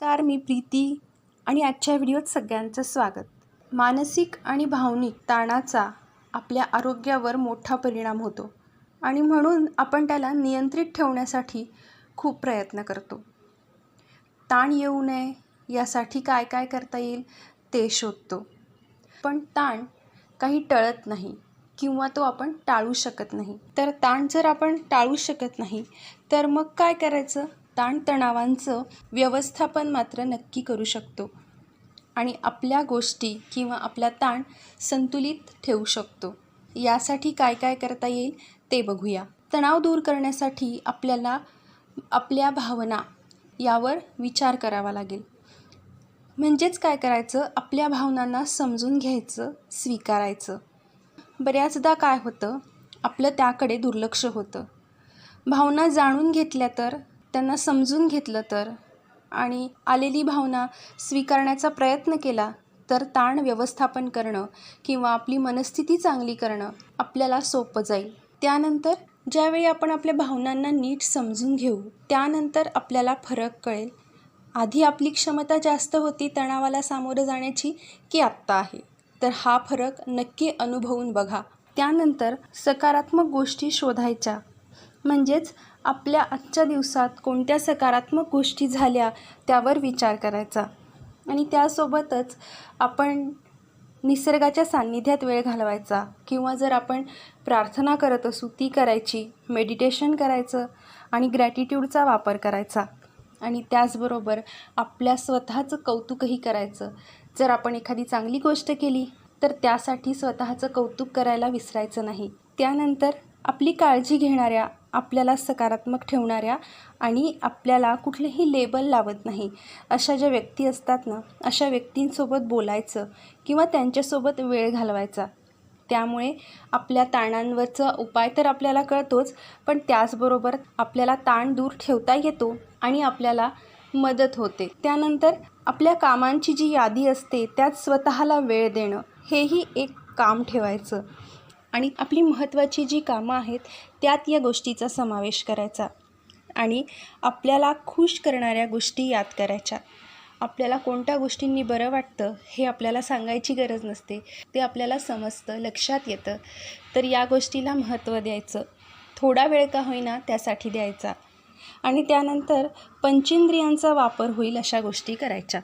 नमस्कार मी प्रीती आणि आजच्या व्हिडिओत सगळ्यांचं स्वागत. मानसिक आणि भावनिक ताणाचा आपल्या आरोग्यावर मोठा परिणाम होतो आणि म्हणून आपण त्याला नियंत्रित ठेवण्यासाठी खूप प्रयत्न करतो. ताण येऊ नये यासाठी काय काय करता येईल ते शोधतो. पण ताण काही टळत नाही किंवा तो आपण टाळू शकत नाही. तर ताण जर आपण टाळू शकत नाही तर मग काय करायचं? ताणतणावांचं व्यवस्थापन मात्र नक्की करू शकतो आणि आपल्या गोष्टी किंवा आपला ताण संतुलित ठेवू शकतो. यासाठी काय काय करता येईल ते बघूया. तणाव दूर करण्यासाठी आपल्याला आपल्या भावना यावर विचार करावा लागेल. म्हणजेच काय करायचं? आपल्या भावनांना समजून घ्यायचं स्वीकारायचं. बऱ्याचदा काय होतं? आपलं त्याकडे दुर्लक्ष होतं. भावना जाणून घेतल्या तर त्यांना समजून घेतलं तर. आणि आलेली भावना स्वीकारण्याचा प्रयत्न केला तर ताण व्यवस्थापन करणं किंवा आपली मनस्थिती चांगली करणं आपल्याला सोपं जाईल. त्यानंतर ज्यावेळी आपण आपल्या भावनांना नीट समजून घेऊ त्यानंतर आपल्याला फरक कळेल. आधी आपली क्षमता जास्त होती तणावाला सामोरं जाण्याची की आत्ता आहे. तर हा फरक नक्की अनुभवून बघा. त्यानंतर सकारात्मक गोष्टी शोधायच्या. म्हणजेच आपल्या आजच्या दिवसात कोणत्या सकारात्मक गोष्टी झाल्या त्यावर विचार करायचा. आणि त्यासोबतच आपण निसर्गाच्या सान्निध्यात वेळ घालवायचा. किंवा जर आपण प्रार्थना करत असू ती करायची मेडिटेशन करायचं आणि ग्रॅटिट्यूडचा वापर करायचा. आणि त्याचबरोबर आपल्या स्वतःचं कौतुकही करायचं. जर आपण एखादी चांगली गोष्ट केली तर त्यासाठी स्वतःचं कौतुक करायला विसरायचं नाही. त्यानंतर आपली काळजी घेणाऱ्या आपल्याला सकारात्मक ठेवणाऱ्या आणि आपल्याला कुठलेही लेबल लावत नाही. अशा ज्या व्यक्ती असतात ना अशा व्यक्तींसोबत बोलायचं किंवा त्यांच्यासोबत वेळ घालवायचा त्यामुळे आपल्या ताणांवरचा उपाय तर आपल्याला कळतोच पण त्याचबरोबर आपल्याला ताण दूर ठेवता येतो आणि आपल्याला मदत होते. त्यानंतर आपल्या कामांची जी यादी असते त्यात स्वतःला वेळ देणं हेही एक काम ठेवायचं. आणि आपली महत्त्वाची जी कामं आहेत त्यात या गोष्टीचा समावेश करायचा. आणि आपल्याला खुश करणाऱ्या गोष्टी याद करायच्या. आपल्याला कोणत्या गोष्टींनी बरं वाटतं हे आपल्याला सांगायची गरज नसते. ते आपल्याला समजतं लक्षात येतं. तर या गोष्टीला महत्त्व द्यायचं. थोडा वेळ का होईना त्यासाठी द्यायचा. आणि त्यानंतर पंचेंद्रियांचा वापर होईल अशा गोष्टी करायच्या.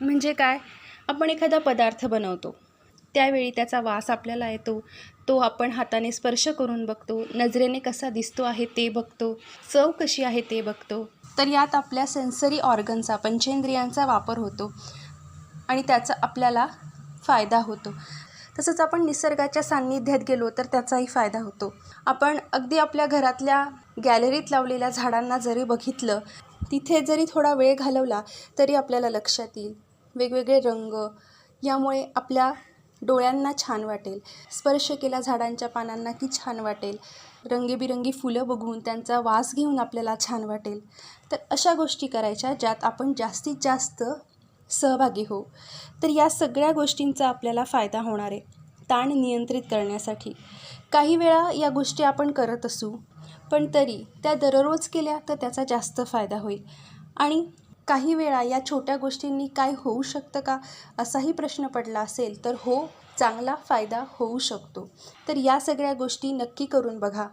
म्हणजे काय? आपण एखादा पदार्थ बनवतो. त्यावेळी त्याचा वास आपल्याला येतो. तो आपण हाताने स्पर्श करून बघतो. नजरेने कसा दिसतो आहे ते बघतो. चव कशी आहे ते बघतो. तर यात आपल्या सेन्सरी ऑर्गनचा पंचेंद्रियांचा वापर होतो आणि त्याचा आपल्याला फायदा होतो. तसंच आपण निसर्गाच्या सान्निध्यात गेलो तर त्याचाही फायदा होतो. आपण अगदी आपल्या घरातल्या गॅलरीत लावलेल्या झाडांना जरी बघितलं तिथे जरी थोडा वेळ घालवला तरी आपल्याला लक्षात येईल. वेगवेगळे रंग यामुळे आपल्या डोळ्यांना छान वाटेल. स्पर्श केला झाडांच्या पानांना की छान वाटेल. रंगीबिरंगी फुलं बघून त्यांचा वास घेऊन आपल्याला छान वाटेल. तर अशा गोष्टी करायच्या ज्यात आपण जास्तीत जास्त सहभागी होऊ. तर या सगळ्या गोष्टींचा आपल्याला फायदा होणार आहे. ताण नियंत्रित करण्यासाठी. काही वेळा या गोष्टी आपण करत असू पण तरी त्या दररोज केल्या तर त्याचा जास्त फायदा होईल. आणि काही वेळा या छोट्या गोष्टींनी काय होऊ शकतं का असाही प्रश्न पडला असेल तर हो चांगला फायदा होऊ शकतो. तर या सगळ्या गोष्टी नक्की करून बघा.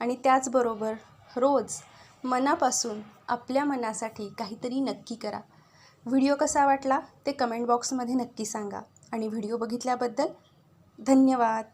आणि त्याचबरोबर रोज मनापासून आपल्या मनासाठी काहीतरी नक्की करा. व्हिडिओ कसा वाटला ते कमेंट बॉक्समध्ये नक्की सांगा. आणि व्हिडिओ बघितल्याबद्दल धन्यवाद.